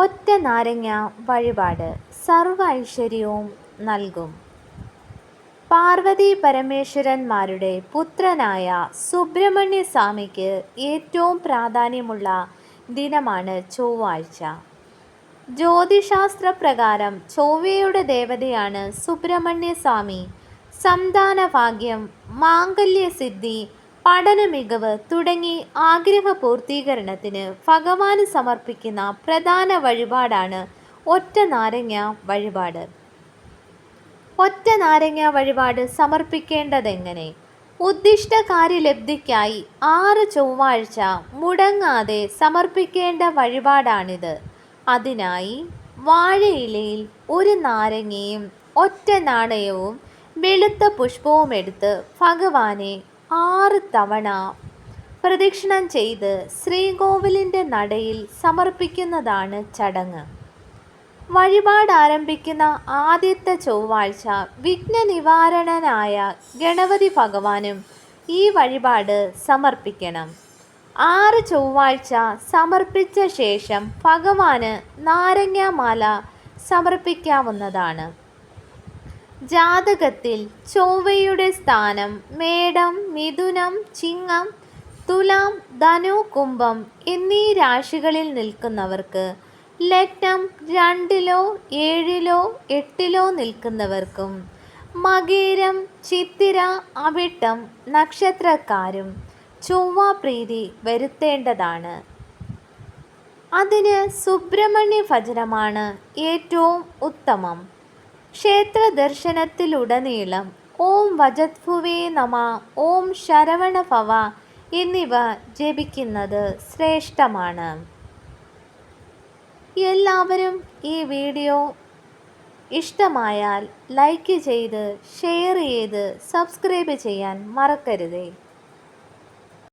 ഒറ്റ നാരങ്ങ വഴിപാട് സർവ ഐശ്വര്യവും നൽകും. പാർവതി പരമേശ്വരന്മാരുടെ പുത്രനായ സുബ്രഹ്മണ്യ സ്വാമിക്ക് ഏറ്റവും പ്രാധാന്യമുള്ള ദിനമാണ് ചൊവ്വാഴ്ച. ജ്യോതിശാസ്ത്ര പ്രകാരം ചൊവ്വയുടെ ദേവതയാണ് സുബ്രഹ്മണ്യ സ്വാമി സന്താന ഭാഗ്യം മാംഗല്യസിദ്ധി പഠന മികവ് തുടങ്ങി ആഗ്രഹ പൂർത്തീകരണത്തിന് ഭഗവാന് സമർപ്പിക്കുന്ന പ്രധാന വഴിപാടാണ് ഒറ്റ നാരങ്ങ വഴിപാട്. ഒറ്റ നാരങ്ങ വഴിപാട് സമർപ്പിക്കേണ്ടതെങ്ങനെ? ഉദ്ദിഷ്ട കാര്യലബ്ധിക്കായി ആറ് ചൊവ്വാഴ്ച മുടങ്ങാതെ സമർപ്പിക്കേണ്ട വഴിപാടാണിത്. അതിനായി വാഴയിലയിൽ ഒരു നാരങ്ങയും ഒറ്റ നാണയവും വെളുത്ത പുഷ്പവും എടുത്ത് ഭഗവാനെ ആറ് തവണ പ്രദക്ഷിണം ചെയ്ത് ശ്രീകോവിലിന്റെ നടയിൽ സമർപ്പിക്കുന്നതാണ് ചടങ്ങ്. വഴിപാട് ആരംഭിക്കുന്ന ആദ്യത്തെ ചൊവ്വാഴ്ച വിഘ്ന നിവാരണനായ ഗണപതി ഭഗവാനും ഈ വഴിപാട് സമർപ്പിക്കണം. ആറ് ചൊവ്വാഴ്ച സമർപ്പിച്ച ശേഷം ഭഗവാന് നാരങ്ങാമാല സമർപ്പിക്കാവുന്നതാണ്. ജാതകത്തിൽ ചൊവ്വയുടെ സ്ഥാനം മേടം മിഥുനം ചിങ്ങം തുലാം ധനു കുംഭം എന്നീ രാശികളിൽ നിൽക്കുന്നവർക്ക് ലഗ്നം രണ്ടിലോ ഏഴിലോ എട്ടിലോ നിൽക്കുന്നവർക്കും മകേരം ചിത്തിര അവിട്ടം നക്ഷത്രക്കാരും ചൊവ്വ പ്രീതി വരുത്തേണ്ടതാണ്. അതിന് സുബ്രഹ്മണ്യ ഭജനമാണ് ഏറ്റവും ഉത്തമം. ക്ഷേത്ര ദർശനത്തിലുടനീളം ഓം വജത്ഭുവേ നമ ഓം ശരവണ ഭവ എന്നിവ ജപിക്കുന്നത് ശ്രേഷ്ഠമാണ്. എല്ലാവരും ഈ വീഡിയോ ഇഷ്ടമായാൽ ലൈക്ക് ചെയ്ത് ഷെയർ ചെയ്ത് സബ്സ്ക്രൈബ് ചെയ്യാൻ മറക്കരുതേ.